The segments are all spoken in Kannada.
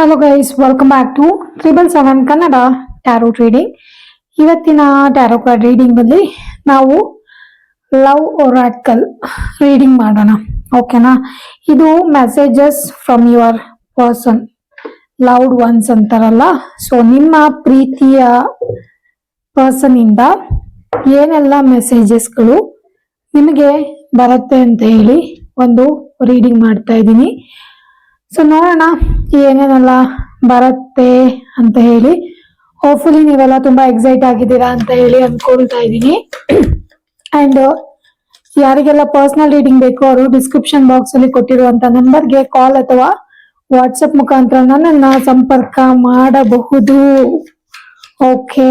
Hello guys welcome back to triple seven Kannada tarot reading ಇವತ್ತಿನ ಟ್ಯಾರೋ ಕಾರ್ಡ್ ರೀಡಿಂಗ್ ಅಲ್ಲಿ ನಾವು ಲವ್ ಒರಾಕಲ್ ರೀಡಿಂಗ್ ಮಾಡೋಣ. ಓಕೆನಾ ಇದು messages from your person loved ones ಅಂತಾರಲ್ಲ. ಸೊ ನಿಮ್ಮ ಪ್ರೀತಿಯ ಪರ್ಸನ್ ಇಂದ ಏನೆಲ್ಲ ಮೆಸೇಜಸ್ಗಳು ನಿಮಗೆ ಬರುತ್ತೆ ಅಂತ ಹೇಳಿ ಒಂದು ರೀಡಿಂಗ್ ಮಾಡ್ತಾ ಇದ್ದೀನಿ. ಸೊ ನೋಡೋಣ ಏನೇನೆಲ್ಲ ಬರುತ್ತೆ ಅಂತ ಹೇಳಿ. ಹೋಪ್ಫುಲಿ ನೀವೆಲ್ಲ ತುಂಬಾ ಎಕ್ಸೈಟ್ ಆಗಿದ್ದೀರಾ ಅಂತ ಹೇಳಿ ಅನ್ಕೊಳ್ತಾ ಇದ್ದೀನಿ. ಅಂಡ್ ಯಾರಿಗೆಲ್ಲ ಪರ್ಸನಲ್ ರೀಡಿಂಗ್ ಬೇಕು ಅವರು ಡಿಸ್ಕ್ರಿಪ್ಷನ್ ಬಾಕ್ಸ್ ಅಲ್ಲಿ ಕೊಟ್ಟಿರುವಂತ ನಂಬರ್ಗೆ ಕಾಲ್ ಅಥವಾ ವಾಟ್ಸಪ್ ಮುಖಾಂತರ ನನ್ನನ್ನ ಸಂಪರ್ಕ ಮಾಡಬಹುದು. ಓಕೆ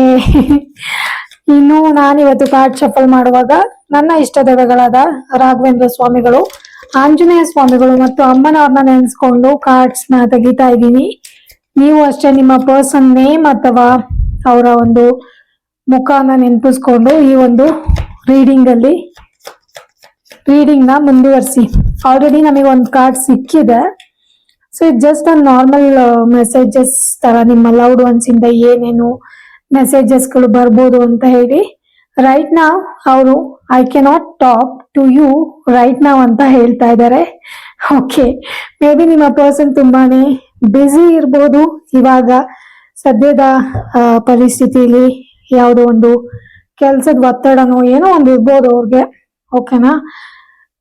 ಇನ್ನು ನಾನಿವತ್ತು ಕಾರ್ಡ್ ಶಫಲ್ ಮಾಡುವಾಗ ನನ್ನ ಇಷ್ಟ ದೈವಗಳಾದ ರಾಘವೇಂದ್ರ ಸ್ವಾಮಿಗಳು ಆಂಜನೇಯ ಸ್ವಾಮಿಗಳು ಮತ್ತು ಅಮ್ಮನವ್ರನ್ನ ನೆನೆಸ್ಕೊಂಡು ಕಾರ್ಡ್ಸ್ನ ತೆಗಿತಾ ಇದ್ದೀನಿ. ನೀವು ಅಷ್ಟೇ ನಿಮ್ಮ ಪರ್ಸನ್ ನೇಮ್ ಅಥವಾ ಅವರ ಒಂದು ಮುಖನ ನೆನಪಿಸ್ಕೊಂಡು ಈ ಒಂದು ರೀಡಿಂಗ್ ಅಲ್ಲಿ ರೀಡಿಂಗ್ನ ಮುಂದುವರಿಸಿ. ಆಲ್ರೆಡಿ ನಮಗೆ ಒಂದು ಕಾರ್ಡ್ ಸಿಕ್ಕಿದೆ. So it just a normal messages ತರ, ನಿಮ್ಮ ಲೌಡ್ ಒನ್ಸ್ ಇಂದ ಏನೇನು ಮೆಸೇಜಸ್ಗಳು ಬರ್ಬೋದು ಅಂತ ಹೇಳಿ. ರೈಟ್ ನಾವ್ ಅವರು I cannot talk to you right now ಅಂತ ಹೇಳ್ತಾ ಇದ್ದಾರೆ. ಓಕೆ ಮೇ ಬಿ ನಿಮ್ಮ ಪರ್ಸನ್ ತುಂಬಾನೇ ಬ್ಯುಸಿ ಇರ್ಬೋದು. ಇವಾಗ ಸದ್ಯದ ಪರಿಸ್ಥಿತಿಯಲ್ಲಿ ಪರಿಸ್ಥಿತಿಲಿ ಯಾವುದೋ ಒಂದು ಕೆಲ್ಸದ ಒತ್ತಡನೋ ಏನೋ ಒಂದು ಇರ್ಬೋದು ಅವ್ರಿಗೆ. ಓಕೆನಾ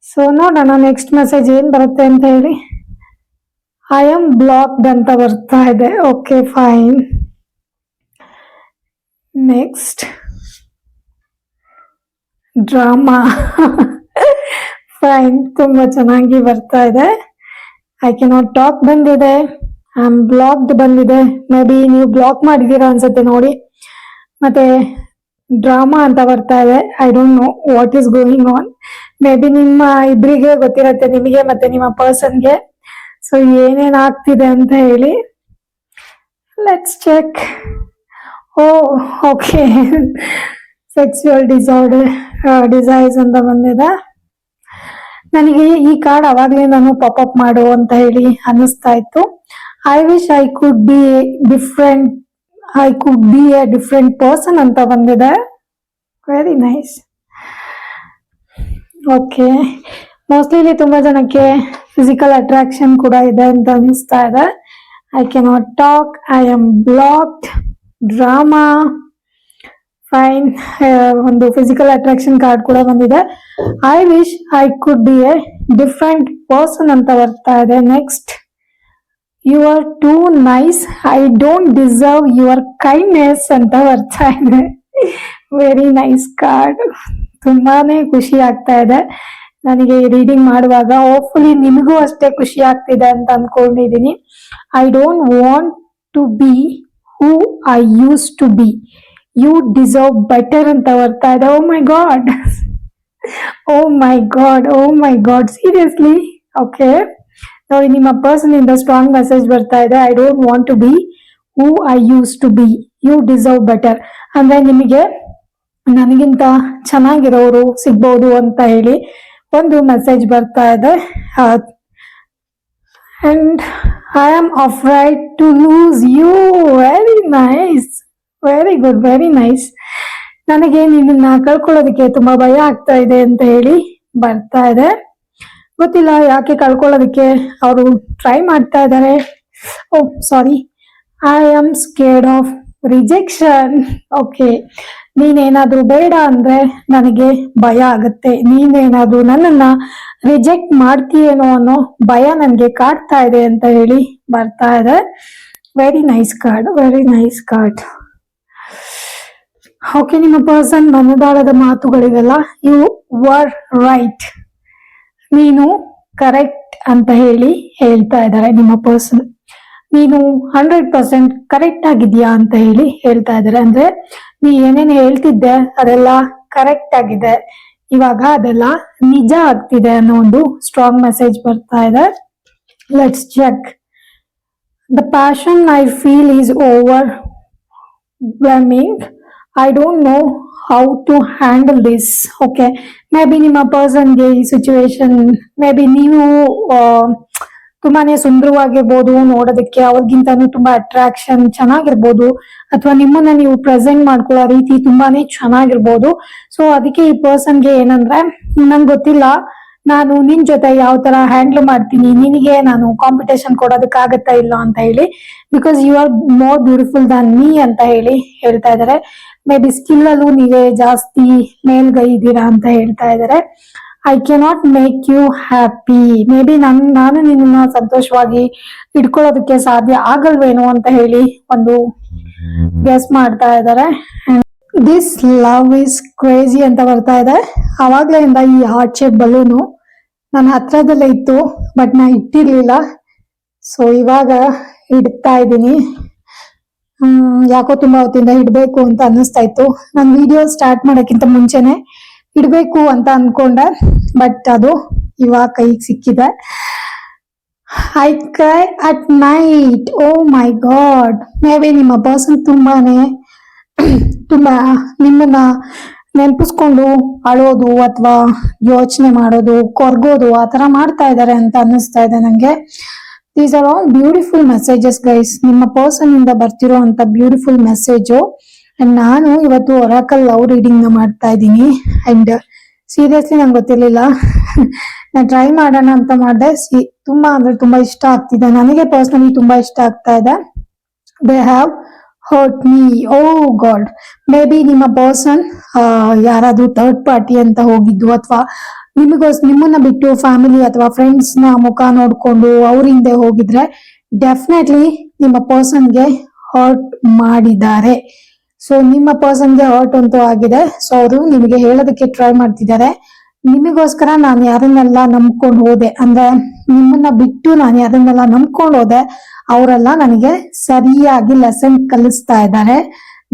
ಸೊ ನೋಡೋಣ ನೆಕ್ಸ್ಟ್ ಮೆಸೇಜ್ ಏನ್ ಬರುತ್ತೆ ಅಂತ ಹೇಳಿ. ಐ ಆಮ್ ಬ್ಲಾಕ್ಡ್ ಅಂತ ಬರ್ತಾ ಇದೆ. Okay fine next drama fine ತುಂಬಾ ಚೆನ್ನಾಗಿ ಬರ್ತಾ ಇದೆ. ಐ ಕೆನಾಟ್ ಟಾಕ್ ಬಂದಿದೆ. ಐ ಆಮ್ ಬ್ಲಾಕ್ಡ್ ಬಂದಿದೆ. ಮೇ ಬಿ ನೀವು ಬ್ಲಾಕ್ ಮಾಡಿದೀರಾ ಅನ್ಸುತ್ತೆ ನೋಡಿ. ಮತ್ತೆ ಡ್ರಾಮಾ ಅಂತ ಬರ್ತಾ ಇದೆ. I don't know what is going on maybe ನಿಮ್ಮ ಇಬ್ಬರಿಗೆ ಗೊತ್ತಿರತ್ತೆ, ನಿಮಗೆ ಮತ್ತೆ ನಿಮ್ಮ ಪರ್ಸನ್ಗೆ ಸೊ ಏನೇನ್ ಆಗ್ತಿದೆ ಅಂತ ಹೇಳಿ. Let's check oh okay sexual disorder desires ಅಂತ ಬಂದಿದೆ. ನನಗೆ ಈ ಕಾರ್ಡ್ ಅವಾಗ್ಲೇ ನಾನು ಪಾಪ್ ಅಪ್ ಮಾಡು ಅಂತ ಹೇಳಿ ಅನ್ನಿಸ್ತಾ ಇತ್ತು. I wish I could be different I could be a different person ಅಂತ ಬಂದಿದೆ. ವೆರಿ ನೈಸ್ ಓಕೆ ಮೋಸ್ಟ್ಲಿ ಇಲ್ಲಿ ತುಂಬಾ ಜನಕ್ಕೆ ಫಿಸಿಕಲ್ ಅಟ್ರಾಕ್ಷನ್ ಕೂಡ ಇದೆ ಅಂತ ಅನಿಸ್ತಾ ಇದೆ. I cannot talk I am blocked drama fine ಒಂದು ಫಿಸಿಕಲ್ ಅಟ್ರಾಕ್ಷನ್ ಕಾರ್ಡ್ ಕೂಡ ಬಂದಿದೆ. I wish I could be a different person ಅಂತ ಬರ್ತಾ ಇದೆ. Next you are too nice I don't deserve your kindness ಅಂತ ಬರ್ತಾ ಇದೆ. ವೆರಿ ನೈಸ್ ಕಾರ್ಡ್ ತುಂಬಾನೇ ಖುಷಿ ಆಗ್ತಾ ಇದೆ. ನನಗೆ ರೀಡಿಂಗ್ ಮಾಡುವಾಗ ಹೋಪ್ಫುಲಿ ನಿಮಗೂ ಅಷ್ಟೇ ಖುಷಿ ಆಗ್ತಿದೆ ಅಂತ ಅನ್ಕೊಂಡಿದೀನಿ I don't want to be who I used to be you deserve better ಅಂತ ಬರ್ತಾ ಇದೆ ಓ my god oh my god oh my god seriously okay ನೋಡಿ, ನಿಮ್ಮ ಪರ್ಸನ್ ಇಂದ ಸ್ಟ್ರಾಂಗ್ ಮೆಸೇಜ್ ಬರ್ತಾ ಇದೆ I don't want to be who I used to be you deserve better ಅಂದ್ರೆ ನಿಮಗೆ, ನನಗಿಂತ ಚೆನ್ನಾಗಿರೋರು ಸಿಗ್ಬೋದು ಅಂತ ಹೇಳಿ ಒಂದು ಮೆಸೇಜ್ ಬರ್ತಾ ಇದೆ and I am afraid to lose you very nice very good very nice ನನಗೆ ನಿನ್ನ ಕಳ್ಕೊಳ್ಳೋದಕ್ಕೆ ತುಂಬಾ ಭಯ ಆಗ್ತಾ ಇದೆ ಅಂತ ಹೇಳಿ ಬರ್ತಾ ಇದೆ. ಗೊತ್ತಿಲ್ಲ ಯಾಕೆ ಕಳ್ಕೊಳ್ಳೋದಕ್ಕೆ ಅವರು ಟ್ರೈ ಮಾಡ್ತಾ ಇದ್ದಾರೆ. ಓ sorry I am scared of rejection okay ನೀನೇನಾದ್ರೂ ಬೇಡ ಅಂದ್ರೆ ನನಗೆ ಭಯ ಆಗುತ್ತೆ. ನೀನೇನಾದ್ರೂ ನನ್ನನ್ನ ರಿಜೆಕ್ಟ್ ಮಾಡ್ತೀಯೇನೋ ಅನ್ನೋ ಭಯ ನನಗೆ ಕಾಡ್ತಾ ಇದೆ ಅಂತ ಹೇಳಿ ಬರ್ತಾ ಇದೆ. Very nice card very nice card okay ನಿಮ್ಮ ಪರ್ಸನ್ ಮನದಾಳದ ಮಾತುಗಳಿವೆಲ್ಲ ಯು ವರ್ ರೈಟ್ ನೀನು ಕರೆಕ್ಟ್ ಅಂತ ಹೇಳಿ ಹೇಳ್ತಾ ಇದ್ದಾರೆ ನಿಮ್ಮ ಪರ್ಸನ್ ನೀನು ಹಂಡ್ರೆಡ್ ಪರ್ಸೆಂಟ್ ಕರೆಕ್ಟ್ ಆಗಿದ್ಯಾ ಅಂತ ಹೇಳಿ ಹೇಳ್ತಾ ಇದ್ದಾರೆ. ಅಂದ್ರೆ, ನೀ ಏನೇನ್ ಹೇಳ್ತಿದ್ದೆ, ಅದೆಲ್ಲ ಕರೆಕ್ಟ್ ಆಗಿದೆ. ಇವಾಗ ಅದೆಲ್ಲ ನಿಜ ಆಗ್ತಿದೆ ಅನ್ನೋ ಒಂದು ಸ್ಟ್ರಾಂಗ್ ಮೆಸೇಜ್ ಬರ್ತಾ ಇದೆ. Let's check the passion I feel is over blooming I don't know how to handle this okay maybe ನಿಮ್ಮ ಪರ್ಸನ್ಗೆ ಈ ಸಿಚುವೇಶನ್ ಮೇ ಬಿ ನೀವು ತುಂಬಾನೇ ಸುಂದರವಾಗಿರ್ಬೋದು ನೋಡೋದಕ್ಕೆ, ಅವ್ರಿಗಿಂತನೂ ತುಂಬಾ ಅಟ್ರಾಕ್ಷನ್ ಚೆನ್ನಾಗಿರ್ಬೋದು, ಅಥವಾ ನಿಮ್ಮನ್ನ ನೀವು ಪ್ರೆಸೆಂಟ್ ಮಾಡ್ಕೊಳ್ಳೋ ರೀತಿ ತುಂಬಾನೇ ಚೆನ್ನಾಗಿರ್ಬೋದು. ಸೊ ಅದಕ್ಕೆ ಈ ಪರ್ಸನ್ಗೆ ಏನಂದ್ರೆ, ನಂಗೆ ಗೊತ್ತಿಲ್ಲ ನಾನು ನಿನ್ ಜೊತೆ ಯಾವ ತರ ಹ್ಯಾಂಡಲ್ ಮಾಡ್ತೀನಿ, ನಿನಗೆ ನಾನು ಕಾಂಪಿಟೇಷನ್ ಕೊಡೋದಕ್ಕಾಗತ್ತಾ ಇಲ್ಲ ಅಂತ ಹೇಳಿ because you are more beautiful than me ಅಂತ ಹೇಳಿ ಹೇಳ್ತಾ ಇದಾರೆ. ಮೇ ಬಿ ಸ್ಕಿಲ್ ಅಲ್ಲೂ ನೀವೇ ಜಾಸ್ತಿ ಮೇಲ್ಗೈ ಇದ್ದೀರಾ ಅಂತ ಹೇಳ್ತಾ ಇದಾರೆ. I cannot make you happy maybe none, ನಾನು ನಿನ್ನ ಸಂತೋಷವಾಗಿ ಇಟ್ಕೊಳ್ಳೋದಕ್ಕೆ ಸಾಧ್ಯ ಆಗಲ್ವೇನೋ ಅಂತ ಹೇಳಿ ಒಂದು ಗೆಸ್ ಮಾಡ್ತಾ ಇದ್ದಾರೆ ದಿಸ್ ಲವ್ ಇಸ್ ಕ್ರೇಜಿ ಅಂತ ಬರ್ತಾ ಇದೆ. ಅವಾಗ್ಲಿಂದ ಈ ಹಾರ್ಟ್ ಶೇಪ್ ಬಲೂನು ನನ್ನ ಹತ್ರದಲ್ಲೇ ಇತ್ತು ಬಟ್ ನಾ ಇಟ್ಟಿರ್ಲಿಲ್ಲ. ಸೊ ಇವಾಗ ಇಡ್ತಾ ಇದ್ದೀನಿ. ಯಾಕೋ ತುಂಬಾ ಹೊತ್ತಿಂದ ಇಡಬೇಕು ಅಂತ ಅನ್ನಿಸ್ತಾ ಇತ್ತು. ನಾನು ವಿಡಿಯೋ ಸ್ಟಾರ್ಟ್ ಮಾಡೋಕ್ಕಿಂತ ಮುಂಚೆನೆ ಇಡಬೇಕು ಅಂತ ಅನ್ಕೊಂಡೆ ಬಟ್ ಅದು ಇವಾಗ ಕೈಗೆ ಸಿಕ್ಕಿದೆ. I cry at night oh my god maybe ನಿಮ್ಮ ಪರ್ಸನ್ ತುಂಬಾನೇ, ತುಂಬಾ ನಿಮ್ಮನ್ನ ನೆನಪಿಸ್ಕೊಂಡು ಅಳೋದು ಅಥವಾ ಯೋಚನೆ ಮಾಡೋದು, ಕೊರ್ಗೋದು, ಆ ತರ ಮಾಡ್ತಾ ಇದ್ದಾರೆ ಅಂತ ಅನ್ನಿಸ್ತಾ ಇದೆ ನಂಗೆ. These are all beautiful messages guys ನಿಮ್ಮ ಪರ್ಸನ್ ಇಂದ ಬರ್ತಿರೋ ಅಂತ ಬ್ಯೂಟಿಫುಲ್ ಮೆಸೇಜು ಅಂಡ್ ನಾನು ಇವತ್ತು ಒರಾಕಲ್ ಲವ್ ರೀಡಿಂಗ್ನ ಮಾಡ್ತಾ ಇದ್ದೀನಿ. ಅಂಡ್ ಸೀರಿಯಸ್ಲಿ ನಂಗೆ ಗೊತ್ತಿರ್ಲಿಲ್ಲ. ನಾನು ಟ್ರೈ ಮಾಡೋಣ ಅಂತ ಮಾಡಿದೆ. ಸಿ ತುಂಬಾ ಅಂದ್ರೆ ತುಂಬಾ ಇಷ್ಟ ಆಗ್ತಿದೆ. ನನಗೆ ಪರ್ಸನಲಿ ತುಂಬಾ ಇಷ್ಟ ಆಗ್ತಾ ಇದೆ. They have hurt me oh god maybe ನಿಮ್ಮ ಪರ್ಸನ್ ಯಾರಾದ್ರೂ ಥರ್ಡ್ ಪಾರ್ಟಿ ಅಂತ ಹೋಗಿದ್ದು ಅಥವಾ ನಿಮಗೋಸ್, ನಿಮ್ಮನ್ನ ಬಿಟ್ಟು ಫ್ಯಾಮಿಲಿ ಅಥವಾ ಫ್ರೆಂಡ್ಸ್ನ ಮುಖ ನೋಡ್ಕೊಂಡು ಅವ್ರ ಹಿಂದೆ ಹೋಗಿದ್ರೆ ಡೆಫಿನೆಟ್ಲಿ ನಿಮ್ಮ ಪರ್ಸನ್ಗೆ ಹರ್ಟ್ ಮಾಡಿದ್ದಾರೆ. ಸೊ ನಿಮ್ಮ ಪರ್ಸನ್ಗೆ ಹರ್ಟ್ ಅಂತೂ ಆಗಿದೆ. ಸೊ ಅವರು ನಿಮಗೆ ಹೇಳೋದಕ್ಕೆ ಟ್ರೈ ಮಾಡ್ತಿದ್ದಾರೆ. ನಿಮಗೋಸ್ಕರ ನಾನು ಯಾರನ್ನೆಲ್ಲ ನಂಬ್ಕೊಂಡು ಹೋದೆ, ಅಂದ್ರೆ ನಿಮ್ಮನ್ನ ಬಿಟ್ಟು ನಾನು ಯಾರನ್ನೆಲ್ಲ ನಂಬ್ಕೊಂಡು ಹೋದೆ ಅವರೆಲ್ಲ ನನಗೆ ಸರಿಯಾಗಿ ಲೆಸನ್ ಕಲಿಸ್ತಾ ಇದ್ದಾರೆ.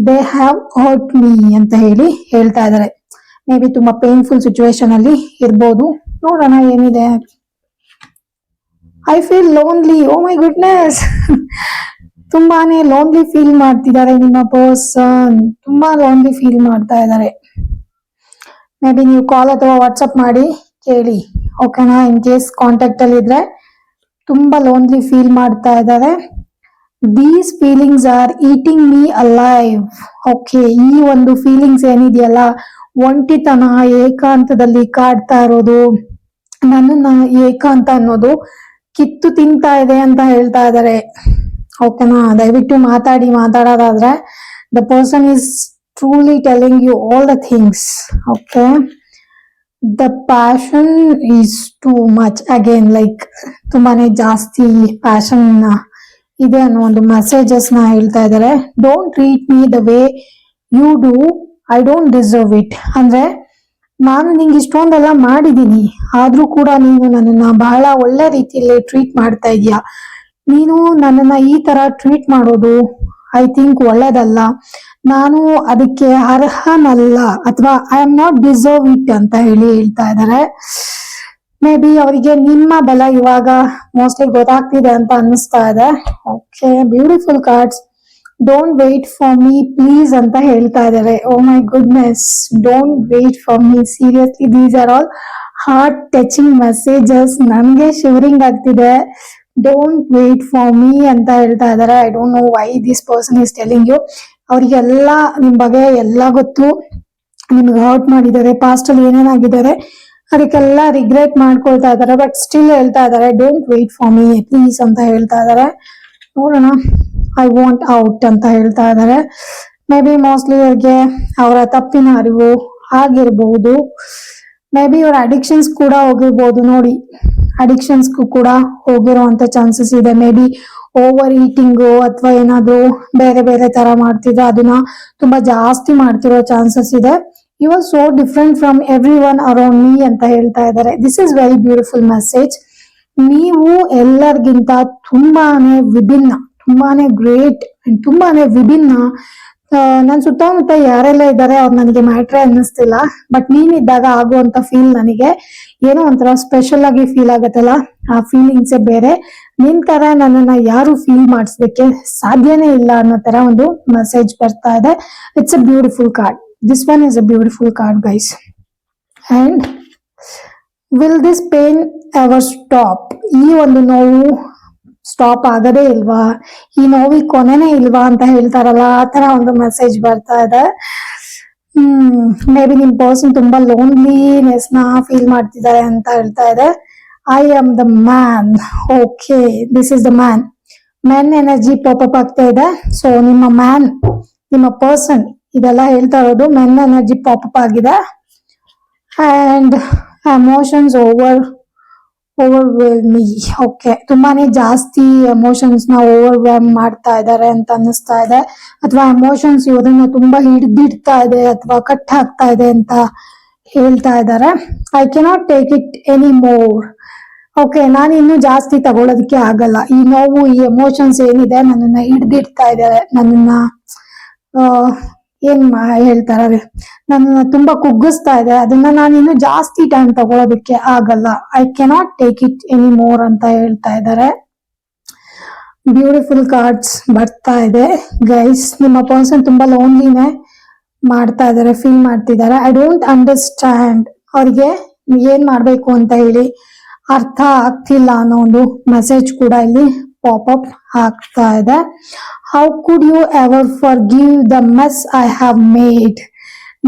ದೇ ಹ್ಯಾವ್ ಹರ್ಟ್ ಮೀ ಅಂತ ಹೇಳಿ ಹೇಳ್ತಾ ಇದ್ದಾರೆ. ಮೇ ಬಿ ತುಂಬಾ ಪೇನ್ಫುಲ್ ಸಿಚುವೇಶನ್ ಅಲ್ಲಿ ಇರ್ಬೋದು. ನೋಡೋಣ ಏನಿದೆ. I feel lonely oh my goodness ತುಂಬಾನೇ ಲೋನ್ಲಿ ಫೀಲ್ ಮಾಡ್ತಿದ್ದಾರೆ ನಿಮ್ಮ ಪರ್ಸನ್ ತುಂಬಾ ಲೋನ್ಲಿ ಫೀಲ್ ಮಾಡ್ತಾ ಇದ್ದಾರೆ. ಮೇ ಬಿ ನೀವು ಕಾಲ್ ಅಥವಾ ವಾಟ್ಸಪ್ ಮಾಡಿ ಕೇಳಿ. ಓಕೆನಾ ಇನ್ ಕೇಸ್ ಕಾಂಟ್ಯಾಕ್ಟ್ ಅಲ್ಲಿ ಇದ್ರೆ ತುಂಬಾ ಲೋನ್ಲಿ ಫೀಲ್ ಮಾಡ್ತಾ ಇದ್ದಾರೆ. These feelings are eating me alive okay ಈ ಒಂದು ಫೀಲಿಂಗ್ಸ್ ಏನಿದೆಯಲ್ಲ? ಒಂಟಿತನ, ಏಕಾಂತದಲ್ಲಿ ಕಾಡ್ತಾ ಇರೋದು ನನ್ನ ಏಕಾಂತ ಅನ್ನೋದು ಕಿತ್ತು ತಿಂತಾ ಇದೆ ಅಂತ ಹೇಳ್ತಾ ಇದ್ದಾರೆ. ಓಕೆನಾ ದಯವಿಟ್ಟು ಮಾತಾಡಿ, ಮಾತಾಡೋದಾದ್ರೆ the person is truly telling you all the things okay the passion is too much again like ತುಂಬಾನೇ ಜಾಸ್ತಿ ಪ್ಯಾಷನ್ ಇದೆ ಅನ್ನೋ ಒಂದು ಮೆಸೇಜಸ್ನ ಹೇಳ್ತಾ ಇದ್ದಾರೆ don't treat me the way you do I don't deserve it ಅಂದ್ರೆ, ನಾನು ನಿಂಗೆ ಇಷ್ಟೊಂದೆಲ್ಲ ಮಾಡಿದೀನಿ. ಆದ್ರೂ ಕೂಡ ನೀನು ನನ್ನನ್ನ ಬಹಳ ಒಳ್ಳೆ ರೀತಿಯಲ್ಲಿ ಟ್ರೀಟ್ ಮಾಡ್ತಾ ಇದೀಯ ನೀನು ನನ್ನನ್ನ ಈ ತರ ಟ್ರೀಟ್ ಮಾಡೋದು ಐ ಥಿಂಕ್ ಒಳ್ಳೇದಲ್ಲ. ನಾನು ಅದಕ್ಕೆ ಅರ್ಹನಲ್ಲ ಅಥವಾ I am not deserve it ಅಂತ ಹೇಳಿ ಹೇಳ್ತಾ ಇದ್ದಾರೆ. ಮೇ ಬಿ ಅವರಿಗೆ ನಿಮ್ಮ ಬಲ ಇವಾಗ ಮೋಸ್ಟ್ಲಿ ಗೊತ್ತಾಗ್ತಿದೆ ಅಂತ ಅನ್ನಿಸ್ತಾ ಇದೆ. Okay beautiful cards don't wait for me please ಅಂತ ಹೇಳ್ತಾ ಇದ್ದಾರೆ. ಓ my goodness don't wait for me seriously these are all heart touching messages ನನಗೆ ಶಿವರಿಂಗ್ ಆಗ್ತಿದೆ. ಡೋಂಟ್ ವೇಟ್ ಫಾರ್ ಮೀ ಅಂತ ಹೇಳ್ತಾ ಇದ್ದಾರೆ. I don't know why this person is telling you ಅವರಿಗೆಲ್ಲ ನಿಮ್ ಬಗ್ಗೆ ಎಲ್ಲ ಗೊತ್ತು. ನಿಮ್ಗೆ ಹರ್ಟ್ ಮಾಡಿದ್ದಾರೆ ಪಾಸ್ಟ್ ಅಲ್ಲಿ ಏನೇನಾಗಿದ್ದಾರೆ ಅದಕ್ಕೆಲ್ಲ ರಿಗ್ರೆಟ್ ಮಾಡ್ಕೊಳ್ತಾ ಇದ್ದಾರೆ ಬಟ್ ಸ್ಟಿಲ್ ಹೇಳ್ತಾ ಇದ್ದಾರೆ don't wait for me please ಅಂತ ಹೇಳ್ತಾ ಇದ್ದಾರೆ. ನೋಡೋಣ ಐ ವಾಂಟ್ ಔಟ್ ಅಂತ ಹೇಳ್ತಾ ಇದ್ದಾರೆ. ಮೇ ಬಿ ಮೋಸ್ಟ್ಲಿ ಅವ್ರಿಗೆ ಅವರ ತಪ್ಪಿನ ಅರಿವು ಆಗಿರ್ಬಹುದು ಮೇ ಬಿ ಇವ್ರ ಅಡಿಕ್ಷನ್ಸ್ ಕೂಡ ಹೋಗಿರ್ಬೋದು, ನೋಡಿ. ಅಡಿಕ್ಷನ್ಸ್ ಕೂಡ ಹೋಗಿರುವಂತ ಚಾನ್ಸಸ್ ಇದೆ. ಮೇ ಬಿ ಓವರ್ ಈಟಿಂಗ್ ಅಥವಾ ಏನಾದ್ರು ಬೇರೆ ಬೇರೆ ತರ ಮಾಡ್ತಿದ್ರೆ ಅದನ್ನ ತುಂಬಾ ಜಾಸ್ತಿ ಮಾಡ್ತಿರೋ ಚಾನ್ಸಸ್ ಇದೆ. You are so different from every one around me ಅಂತ ಹೇಳ್ತಾ ಇದ್ದಾರೆ. This is very beautiful message ನೀವು ಎಲ್ಲರಿಗಿಂತ ತುಂಬಾನೇ ವಿಭಿನ್ನ, ತುಂಬಾನೇ ಗ್ರೇಟ್ ಅಂಡ್ ತುಂಬಾನೇ ವಿಭಿನ್ನ. ನನ್ನ ಸುತ್ತಮುತ್ತ ಯಾರೆಲ್ಲ ಇದ್ದಾರೆ ಅವ್ರು ನನಗೆ ಮ್ಯಾಟ್ರೇ ಅನ್ನಿಸ್ತಿಲ್ಲ ಬಟ್ ನೀನಿದ್ದಾಗ ಆಗುವಂತ ಫೀಲ್ ನನಗೆ ಏನೋ ಒಂಥರ ಸ್ಪೆಷಲ್ ಆಗಿ ಫೀಲ್ ಆಗತ್ತಲ್ಲ? ಆ ಫೀಲಿಂಗ್ಸೇ ಬೇರೆ. ನಿನ್ ತರ ನನ್ನನ್ನ ಯಾರು ಫೀಲ್ ಮಾಡಿಸ್ಲಿಕ್ಕೆ ಸಾಧ್ಯನೇ ಇಲ್ಲ ಅನ್ನೋ ತರ ಒಂದು ಮೆಸೇಜ್ ಬರ್ತಾ ಇದೆ. It's a beautiful card this one is a beautiful card guys and will this pain ever stop ಈ ಒಂದು ನೋವು ಸ್ಟಾಪ್ ಆಗದೇ ಇಲ್ವಾ? ಈ ನೋವಿ ಕೊನೆನೇ ಇಲ್ವಾ ಅಂತ ಹೇಳ್ತಾರಲ್ಲ, ಆ ತರ ಒಂದು ಮೆಸೇಜ್ ಬರ್ತಾ ಇದೆ. ಹ್ಮ್ ಮೇ ಬಿ ನಿಮ್ ಪರ್ಸನ್ ತುಂಬಾ ಲೋನ್ಲಿನೆಸ್ನ ಫೀಲ್ ಮಾಡ್ತಿದ್ದಾರೆ ಅಂತ ಹೇಳ್ತಾ ಇದೆ. I am the man okay this is the man man energy pop up ಆಗ್ತಾ ಇದೆ. ಸೊ ನಿಮ್ಮ ಮ್ಯಾನ್ ನಿಮ್ಮ ಪರ್ಸನ್ ಇದೆಲ್ಲ ಹೇಳ್ತಾ ಇರೋದು ಮೆನ್ ಎನರ್ಜಿ ಪಾಪಪ್ ಆಗಿದೆ. And emotions over over me okay ತುಂಬಾನೇ ಜಾಸ್ತಿ ಎಮೋಷನ್ಸ್ನ ಓವರ್ವೆಲ್ಮ್ ಮಾಡ್ತಾ ಇದ್ದಾರೆ ಅಂತ ಅನ್ನಿಸ್ತಾ ಇದೆ. ಅಥವಾ ಎಮೋಷನ್ಸ್ ಇವರನ್ನ ತುಂಬಾ ಹಿಡ್ದಿಡ್ತಾ ಇದೆ ಅಥವಾ ಕಟ್ ಆಗ್ತಾ ಇದೆ ಅಂತ ಹೇಳ್ತಾ ಇದ್ದಾರೆ. I cannot take it any more okay ನಾನು ಇನ್ನು ಜಾಸ್ತಿ ತಗೊಳ್ಳೋದಕ್ಕೆ ಆಗಲ್ಲ. ಈ ನೋವು, ಈ ಎಮೋಷನ್ಸ್ ಏನಿದೆ ನನ್ನನ್ನ ಹಿಡ್ದಿಡ್ತಾ ಇದ್ದಾರೆ. ನನ್ನನ್ನ ಏನ್ ಹೇಳ್ತಾರೆ ನನ್ನ ತುಂಬಾ ಕುಗ್ಗಿಸ್ತಾ ಇದೆ ಅದನ್ನ ನಾನು ಇನ್ನು ಜಾಸ್ತಿ ಟೈಮ್ ತಗೊಳ್ಳೋದಕ್ಕೆ ಆಗಲ್ಲ. I cannot take it any more ಅಂತ ಹೇಳ್ತಾ ಇದ್ದಾರೆ. ಬ್ಯೂಟಿಫುಲ್ ಕಾರ್ಡ್ಸ್ ಬರ್ತಾ ಇದೆ. ಗೈಸ್ ನಿಮ್ಮ ಪರ್ಸನ್ ತುಂಬಾ ಲೋನ್ಲಿನೇ ಮಾಡ್ತಾ ಇದ್ದಾರೆ ಫೀಲ್ ಮಾಡ್ತಿದ್ದಾರೆ. ಐ ಡೋಂಟ್ ಅಂಡರ್ಸ್ಟ್ಯಾಂಡ್ ಅವ್ರಿಗೆ ಏನ್ ಮಾಡ್ಬೇಕು ಅಂತ ಹೇಳಿ ಅರ್ಥ ಆಗ್ತಿಲ್ಲ ಅನ್ನೋ ಒಂದು ಮೆಸೇಜ್ ಕೂಡ ಇಲ್ಲಿ ಪಾಪಪ್ ಆಗ್ತಾ ಇದೆ. How could you ever forgive the mess I have made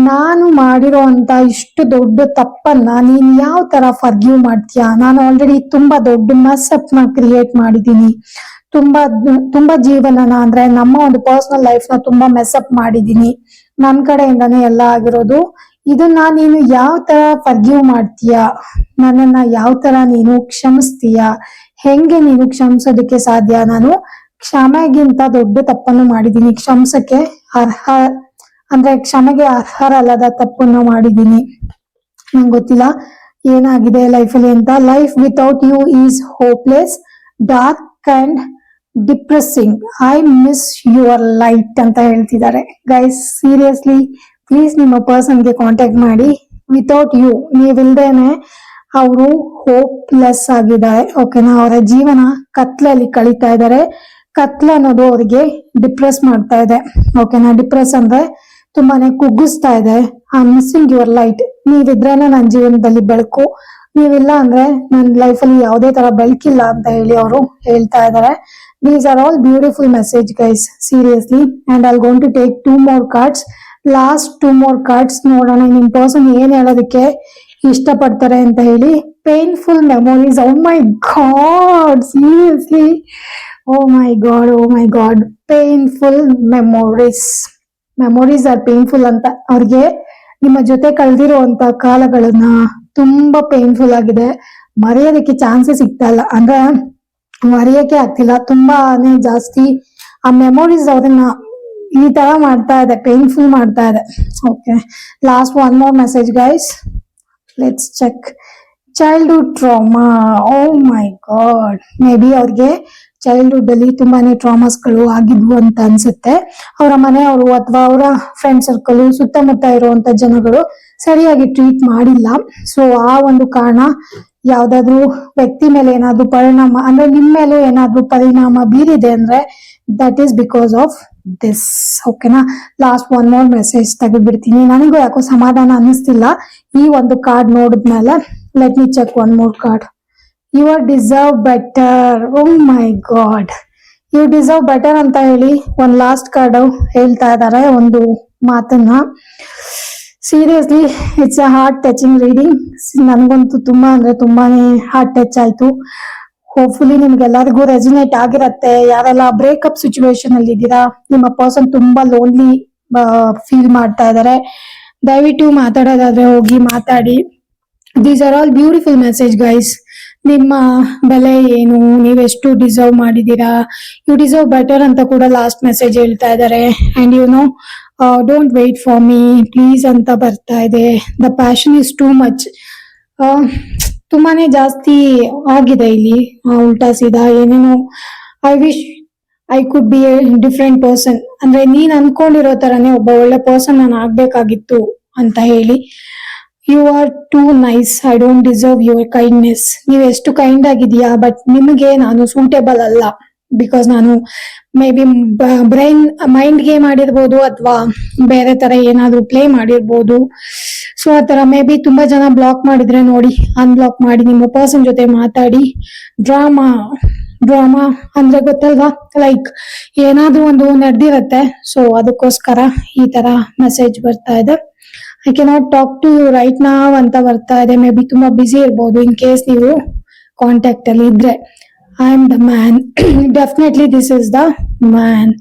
ನಾನು ಮಾಡಿರೋ ಅಂತ ಇಷ್ಟು ದೊಡ್ಡ ತಪ್ಪನ್ನ ನೀನ್ ಯಾವ ತರ ಫರ್ಗ್ಯೂ ಮಾಡ್ತೀಯಾ? ನಾನು ಆಲ್ರೆಡಿ ತುಂಬಾ ದೊಡ್ಡ ಮೆಸ್ ಅಪ್ನ ಕ್ರಿಯೇಟ್ ಮಾಡಿದ್ದೀನಿ. ತುಂಬಾ ತುಂಬಾ ಜೀವನನ ಅಂದ್ರೆ ನಮ್ಮ ಒಂದು ಪರ್ಸನಲ್ ಲೈಫ್ನ ತುಂಬಾ ಮೆಸ್ಅಪ್ ಮಾಡಿದೀನಿ ನನ್ ಕಡೆಯಿಂದಾನೇ ಎಲ್ಲ ಆಗಿರೋದು. ಇದನ್ನ ನೀನು ಯಾವ ತರ ಫರ್ಗ್ಯೂ ಮಾಡ್ತೀಯ? ನನ್ನನ್ನ ಯಾವ ತರ ನೀನು ಕ್ಷಮಿಸ್ತೀಯ? ಹೆಂಗೆ ನೀನು ಕ್ಷಮಿಸೋದಕ್ಕೆ ಸಾಧ್ಯ? ನಾನು ಕ್ಷಮೆಗಿಂತ ದೊಡ್ಡ ತಪ್ಪನ್ನು ಮಾಡಿದೀನಿ ಕ್ಷಮಿಸಕ್ಕೆ ಅರ್ಹ, ಅಂದ್ರೆ ಕ್ಷಮೆಗೆ ಅರ್ಹರಲ್ಲದ ತಪ್ಪನ್ನು ಮಾಡಿದೀನಿ ನಂಗೆ ಗೊತ್ತಿಲ್ಲ ಏನಾಗಿದೆ ಲೈಫಲ್ಲಿ ಅಂತ. Life without you is hopeless dark and depressing I miss your light ಅಂತ ಹೇಳ್ತಿದ್ದಾರೆ. ಗೈಸ್ ಸೀರಿಯಸ್ಲಿ ಪ್ಲೀಸ್ ನಿಮ್ಮ ಪರ್ಸನ್ಗೆ ಕಾಂಟ್ಯಾಕ್ಟ್ ಮಾಡಿ. ವಿತೌಟ್ ಯು ನೀವಿಲ್ದೇನೆ ಅವರು ಹೋಪ್ಲೆಸ್ ಆಗಿದ್ದಾರೆ. ಓಕೆನಾ ಅವರ ಜೀವನ ಕತ್ಲಲ್ಲಿ ಕಳೀತಾ ಇದ್ದಾರೆ. ಕತ್ಲ ಅನ್ನೋದು ಅವರಿಗೆ ಡಿಪ್ರೆಸ್ ಮಾಡ್ತಾ ಇದೆ. ಓಕೆನಾ ಡಿಪ್ರೆಸ್ ಅಂದ್ರೆ ತುಂಬಾನೇ ಕುಗ್ಗಿಸ್ತಾ ಇದೆ. ಐ ಮಿಸ್ಸಿಂಗ್ ಯುವರ್ ಲೈಟ್ ನೀವಿದ್ರೇನೆ ನನ್ನ ಜೀವನದಲ್ಲಿ ಬೆಳಕು. ನೀವಿಲ್ಲ ಅಂದ್ರೆ ನನ್ನ ಲೈಫಲ್ಲಿ ಯಾವುದೇ ತರ ಬೆಳಕಿಲ್ಲ ಅಂತ ಹೇಳಿ ಅವರು ಹೇಳ್ತಾ ಇದ್ದಾರೆ. These are all beautiful message guys seriously and I gonna take two more cards last two more cards ನೋಡೋಣ. ನಿಮ್ ಪರ್ಸನ್ ಏನ್ ಹೇಳೋದಕ್ಕೆ ಇಷ್ಟಪಡ್ತಾರೆ ಅಂತ ಹೇಳಿ painful memories oh my god seriously oh my god oh my god painful memories memories are painful ಅಂತ ಅವ್ರಿಗೆ ನಿಮ್ಮ ಜೊತೆ ಕಳೆದಿರುವಂತ ಕಾಲಗಳನ್ನ ತುಂಬಾ ಪೇನ್ಫುಲ್ ಆಗಿದೆ. ಮರೆಯೋದಕ್ಕೆ ಚಾನ್ಸಸ್ ಸಿಗ್ತಾ ಇಲ್ಲ. ಅಂದ್ರೆ ಮರೆಯೋಕೆ ಆಗ್ತಿಲ್ಲ. ತುಂಬಾನೇ ಜಾಸ್ತಿ ಆ ಮೆಮೊರೀಸ್ ಅವ್ರನ್ನ ಈ ತರ ಮಾಡ್ತಾ ಇದೆ ಪೇನ್ಫುಲ್ ಮಾಡ್ತಾ ಇದೆ. Okay last one more message guys let's check childhood trauma oh my god maybe ಅವ್ರಿಗೆ ಚೈಲ್ಡ್ಹುಡ್ ಅಲ್ಲಿ ತುಂಬಾನೇ ಟ್ರಾಮಾಸ್ಗಳು ಆಗಿದ್ವು ಅಂತ ಅನ್ಸುತ್ತೆ. ಅವರ ಮನೆಯವರು ಅಥವಾ ಅವರ ಫ್ರೆಂಡ್ ಸರ್ಕಲ್ ಸುತ್ತಮುತ್ತ ಇರುವಂತ ಜನಗಳು ಸರಿಯಾಗಿ ಟ್ರೀಟ್ ಮಾಡಿಲ್ಲ. ಸೊ ಆ ಒಂದು ಕಾರಣ ಯಾವ್ದಾದ್ರು ವ್ಯಕ್ತಿ ಮೇಲೆ ಏನಾದ್ರು ಪರಿಣಾಮ, ಅಂದ್ರೆ ನಿಮ್ಮ ಮೇಲೆ ಏನಾದ್ರು ಪರಿಣಾಮ ಬೀರಿದೆ ಅಂದ್ರೆ that is because of this ಓಕೆನಾ ಲಾಸ್ಟ್ ಒನ್ ಮೋರ್ ಮೆಸೇಜ್ ತೆಗೆದ್ಬಿಡ್ತೀನಿ. ನನಗೂ ಯಾಕೋ ಸಮಾಧಾನ ಅನ್ನಿಸ್ತಿಲ್ಲ. ಈ ಒಂದು ಕಾರ್ಡ್ ನೋಡಿದ್ಮೇಲೆ let me check one more card you are deserve better oh my god you deserve better ಅಂತ ಹೇಳಿ ಒಂದ್ ಲಾಸ್ಟ್ ಕಾರ್ಡ್ ಹೇಳ್ತಾ ಇದ್ದಾರೆ ಒಂದು ಮಾತನ್ನ. Seriously it's a heart touching reading ನನಗಂತೂ ತುಂಬಾ ಅಂದ್ರೆ ತುಂಬಾನೇ ಹಾರ್ಟ್ ಟಚ್ ಆಯ್ತು. ಹೋಪ್ಫುಲಿ ನಿಮ್ಗೆಲ್ಲರಿಗೂ ರೆಸಿನೇಟ್ ಆಗಿರತ್ತೆ. ಯಾರೆಲ್ಲ ಬ್ರೇಕಪ್ ಸಿಚುವೇಶನ್ ಅಲ್ಲಿ ಇದ್ದೀರಾ, ನಿಮ್ಮ ಪರ್ಸನ್ ತುಂಬಾ ಲೋನ್ಲಿ ಫೀಲ್ ಮಾಡ್ತಾ ಇದಾರೆ. ದಯವಿಟ್ಟು ಮಾತಾಡೋದಾದ್ರೆ ಹೋಗಿ ಮಾತಾಡಿ. These are all beautiful message guys ನಿಮ್ಮ ಬೆಲೆ ಏನು ನೀವೆಷ್ಟು ಡಿಸರ್ವ್ ಮಾಡಿದೀರಾ ಯು ಡಿಸರ್ವ್ ಬೆಟರ್ ಅಂತ ಕೂಡ ಲಾಸ್ಟ್ ಮೆಸೇಜ್ ಹೇಳ್ತಾ ಇದ್ದಾರೆ and you know don't wait for me please ಅಂತ ಬರ್ತಾ ಇದೆ. The passion is too much ತುಂಬಾನೇ ಜಾಸ್ತಿ ಆಗಿದೆ ಇಲ್ಲಿ ಉಲ್ಟಾ ಸೀದಾ ಏನೇನೋ. I wish I could be a different person ಅಂದ್ರೆ ನೀನ್ ಅನ್ಕೊಂಡಿರೋ ತರನೇ ಒಬ್ಬ ಒಳ್ಳೆ ಪರ್ಸನ್ ನಾನು ಆಗ್ಬೇಕಾಗಿತ್ತು ಅಂತ ಹೇಳಿ. You are too nice I don't deserve your kindness ನೀವು ಎಷ್ಟು ಕೈಂಡ್ ಆಗಿದೀಯಾ ಬಟ್ ನಿಮಗೆ ನಾನು ಸೂಟೇಬಲ್ ಅಲ್ಲ. ಬಿಕಾಸ್ ನಾನು maybe brain mind game ಆಡಿರ್ಬೋದು ಅಥವಾ ಬೇರೆ ತರ ಏನಾದ್ರು ಪ್ಲೇ ಮಾಡಿರ್ಬೋದು. ಸೊ ಆ ತರ ಮೇ ಬಿ ತುಂಬಾ ಜನ ಬ್ಲಾಕ್ ಮಾಡಿದ್ರೆ ನೋಡಿ ಅನ್ಬ್ಲಾಕ್ ಮಾಡಿ ನಿಮ್ಮ ಪರ್ಸನ್ ಜೊತೆ ಮಾತಾಡಿ ಡ್ರಾಮಾ ಡ್ರಾಮಾ ಅಂದ್ರೆ ಗೊತ್ತಲ್ವಾ? ಲೈಕ್ ಏನಾದ್ರೂ ಒಂದು ನಡೆದಿರತ್ತೆ. ಸೊ ಅದಕ್ಕೋಸ್ಕರ ಈ ತರ ಮೆಸೇಜ್ ಬರ್ತಾ ಇದೆ. I cannot talk to you right now ಅಂತ ಬರ್ತಾ ಇದೆ. ಮೇ ಬಿ ತುಂಬಾ ಬ್ಯುಸಿ ಇರ್ಬೋದು. ಇನ್ ಕೇಸ್ ನೀವು ಕಾಂಟ್ಯಾಕ್ಟ್ ಅಲ್ಲಿ ಇದ್ರೆ. The man definitely this is the man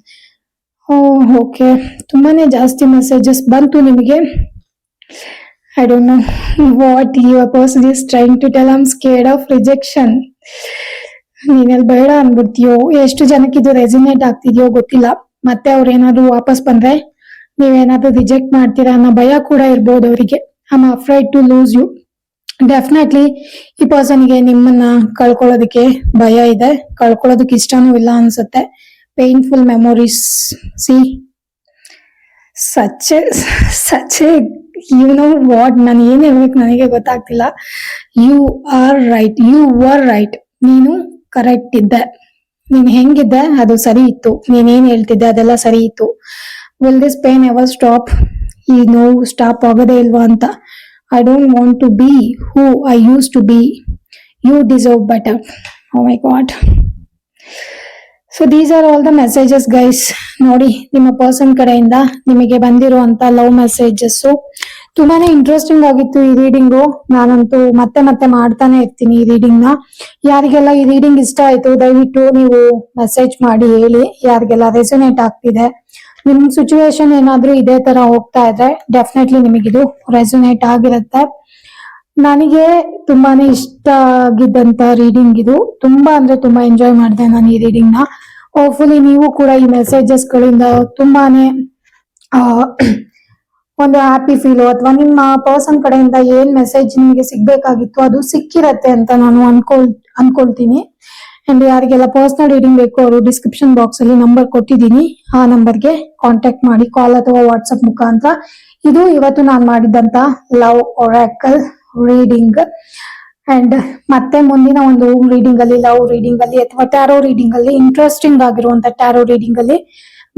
oh okay ತುಂಬಾನೇ ಜಾಸ್ತಿ ಮೆಸೇಜಸ್ ಬಂತು ನಿಮಗೆ. I don't know what your person is trying to tell am scared of rejection ನೀನೆಲ್ಲಿ ಬೇಡ ಅನ್ಬಿಡ್ತೀಯೋ? ಎಷ್ಟು ಜನಕ್ಕೆ ಇದು ರೆಸಿನೇಟ್ ಆಗ್ತಿದ್ಯೋ ಗೊತ್ತಿಲ್ಲ. ಮತ್ತೆ ಅವ್ರು ಏನಾದ್ರು ವಾಪಸ್ ಬಂದ್ರೆ ನೀವೇನಾದ್ರೂ ರಿಜೆಕ್ಟ್ ಮಾಡ್ತೀರಾ ಅನ್ನೋ ಭಯ ಕೂಡ ಇರ್ಬೋದು ಅವರಿಗೆ. I am afraid to lose you definitely ಈ ಪರ್ಸನ್ಗೆ ನಿಮ್ಮನ್ನ ಕಳ್ಕೊಳ್ಳೋದಕ್ಕೆ ಭಯ ಇದೆ. ಕಳ್ಕೊಳ್ಳೋದಕ್ಕೆ ಇಷ್ಟನೂ ಇಲ್ಲ ಅನ್ಸುತ್ತೆ. ಪೇನ್ಫುಲ್ ಮೆಮೊರೀಸ್ ಸಿ ಸಚ್ಚೆ ಸಚ್ಚೆ ಯು ನೋ ವಾಟ್ ನಾನು ಏನ್ ಹೇಳ್ಬೇಕು ನನಗೆ ಗೊತ್ತಾಗ್ತಿಲ್ಲ. You are right you were right ನೀನು ಕರೆಕ್ಟ್ ಇದ್ದೆ. ನೀನ್ ಹೆಂಗಿದ್ದೆ? ಅದು ಸರಿ ಇತ್ತು. ನೀನೇನ್ ಹೇಳ್ತಿದ್ದೆ? ಅದೆಲ್ಲ ಸರಿ ಇತ್ತು. Will this pain ever stop ಈ ನೋವು ಸ್ಟಾಪ್ ಆಗೋದೇ ಇಲ್ವಾ ಅಂತ I don't want to be who I use to be you deserve better oh my god so these are all the messages guys ನೋಡಿ, ನಿಮ್ಮ ಪರ್ಸನ್ ಕಡೆಯಿಂದ ನಿಮಗೆ ಬಂದಿರುವಂತ ಲವ್ ಮೆಸೇಜಸ್ ತುಂಬಾನೇ ಇಂಟ್ರೆಸ್ಟಿಂಗ್ ಆಗಿತ್ತು ಈ ರೀಡಿಂಗು ನಾನಂತೂ ಮತ್ತೆ ಮತ್ತೆ ಮಾಡ್ತಾನೆ ಇರ್ತೀನಿ ಈ ರೀಡಿಂಗ್ನ. ಯಾರಿಗೆಲ್ಲ ಈ ರೀಡಿಂಗ್ ಇಷ್ಟ ಆಯ್ತು, ದಯವಿಟ್ಟು ನೀವು ಮೆಸೇಜ್ ಮಾಡಿ, ಹೇಳಿ. ಯಾರಿಗೆಲ್ಲ ರೆಸೊನೇಟ್ ಆಗ್ತಿದೆ ನಿಮ್ ಸಿಚುವೇಶನ್ ಏನಾದ್ರೂ ಇದೇ ತರ ಹೋಗ್ತಾ ಇದ್ರೆ ಡೆಫಿನೆಟ್ಲಿ ನಿಮಗಿದು ರೆಸೊನೇಟ್ ಆಗಿರುತ್ತೆ. ನನಗೆ ತುಂಬಾನೇ ಇಷ್ಟ ಆಗಿದ್ದಂತ ರೀಡಿಂಗ್ ಇದು. ತುಂಬಾ ಅಂದ್ರೆ ತುಂಬಾ ಎಂಜಾಯ್ ಮಾಡಿದೆ ನಾನು ಈ ರೀಡಿಂಗ್ನ. ಹೋಪ್ಫುಲಿ ನೀವು ಕೂಡ ಈ ಮೆಸೇಜಸ್ ಗಳಿಂದ ತುಂಬಾನೇ ಒಂದು ಹ್ಯಾಪಿ ಫೀಲ್ ಅಥವಾ ನಿಮ್ಮ ಪರ್ಸನ್ ಕಡೆಯಿಂದ ಏನ್ ಮೆಸೇಜ್ ನಿಮಗೆ ಸಿಗ್ಬೇಕಾಗಿತ್ತು ಅದು ಸಿಕ್ಕಿರತ್ತೆ ಅಂತ ನಾನು ಅನ್ಕೊಳ್, ಅನ್ಕೊಳ್ತೀನಿ. ಅಂಡ್ ಯಾರಿಗೆಲ್ಲ ಪರ್ಸನಲ್ ರೀಡಿಂಗ್ ಬೇಕು, ಅವರು ಡಿಸ್ಕ್ರಿಪ್ಷನ್ ಬಾಕ್ಸ್ ಅಲ್ಲಿ ನಂಬರ್ ಕೊಟ್ಟಿದ್ದೀನಿ. ಆ ನಂಬರ್ಗೆ ಕಾಂಟ್ಯಾಕ್ಟ್ ಮಾಡಿ ಕಾಲ್ ಅಥವಾ ವಾಟ್ಸ್ಆಪ್ ಮುಖಾಂತರ. ಇದು ಇವತ್ತು ನಾನು ಮಾಡಿದಂತ ಲವ್ ಒರಾಕಲ್ ರೀಡಿಂಗ್ ಅಂಡ್ ಮತ್ತೆ ಮುಂದಿನ ಒಂದು ರೀಡಿಂಗ್ ಅಲ್ಲಿ ಲವ್ ರೀಡಿಂಗ್ ಅಲ್ಲಿ ಅಥವಾ ಟ್ಯಾರೋ ರೀಡಿಂಗ್ ಅಲ್ಲಿ ಇಂಟ್ರೆಸ್ಟಿಂಗ್ ಆಗಿರುವಂತ ಟ್ಯಾರೋ ರೀಡಿಂಗ್ ಅಲ್ಲಿ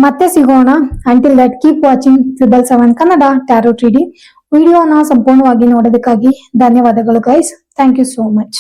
ಮತ್ತೆ ಸಿಗೋಣ. Until that keep watching triple seven Kannada tarot reading ವಿಡಿಯೋನ ಸಂಪೂರ್ಣವಾಗಿ ನೋಡೋದಕ್ಕಾಗಿ ಧನ್ಯವಾದಗಳು guys thank you so much